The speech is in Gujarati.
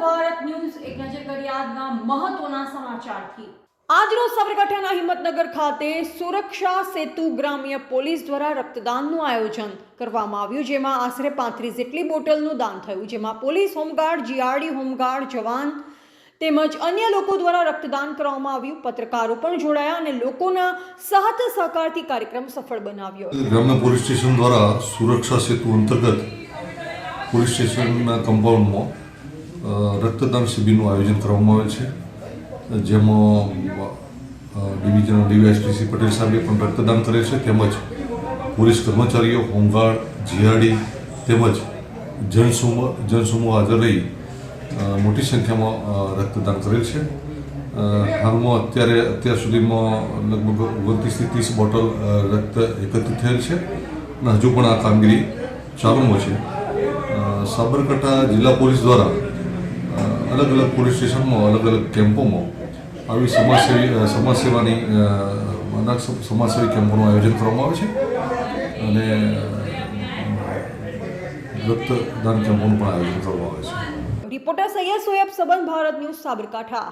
ભારત ન્યૂઝ એક નજર કરી આજના મહત્વના સમાચારથી. આજરોજ સાબરકાંઠાના હિંમતનગર ખાતે સુરક્ષા સેતુ ગ્રામ્ય પોલીસ દ્વારા રક્તદાનનું આયોજન કરવામાં આવ્યું, જેમાં આશરે પાંત્રીસ જેટલી બોટલનું દાન થયું, જેમાં police home guard, GRD home guard, જવાન તેમજ અન્ય લોકો દ્વારા રક્તદાન કરવામાં આવ્યું. પત્રકારો પણ જોડાયા અને લોકોના સહત સહકારથી કાર્યક્રમ સફળ બનાવ્યો. ગ્રામ્ય પોલીસ સ્ટેશન દ્વારા સુરક્ષા સેતુ અંતર્ગત પોલીસ સ્ટેશનના કમ્પાઉન્ડમાં રક્તદાન શિબિરનું આયોજન કરવામાં આવે છે. જેમાં ડિવિઝનલ ડીવાયએસપીસી પટેલ સાહેબે પણ રક્તદાન કરે છે. તેમજ પોલીસ કર્મચારીઓ, હોમગાર્ડ, જીઆરડી તેમજ જનસમૂહ જનસમૂહ હાજર રહી મોટી સંખ્યામાં રક્તદાન કરેલ છે. હાલમાં અત્યારે, અત્યાર સુધીમાં લગભગ ઓગણત્રીસથી ત્રીસ બોટલ રક્ત એકત્રિત થયેલ છે અને હજુ પણ આ કામગીરી ચાલુમાં છે. સાબરકાંઠા જિલ્લા પોલીસ દ્વારા અલગ અલગ પોલીસ સ્ટેશનમાં અલગ અલગ કેમ્પોમાં આવી સમાજસેવી સમાજસેવાની સમાજસેવી કેમ્પોનું આયોજન કરવામાં આવે છે. અને રક્તદાન કેમ્પોનું પણ આયોજન કરવામાં આવે છે. રિપોર્ટર સૈયદ સોયબ સંબંધ ભારત ન્યૂઝ, સાબરકાંઠા.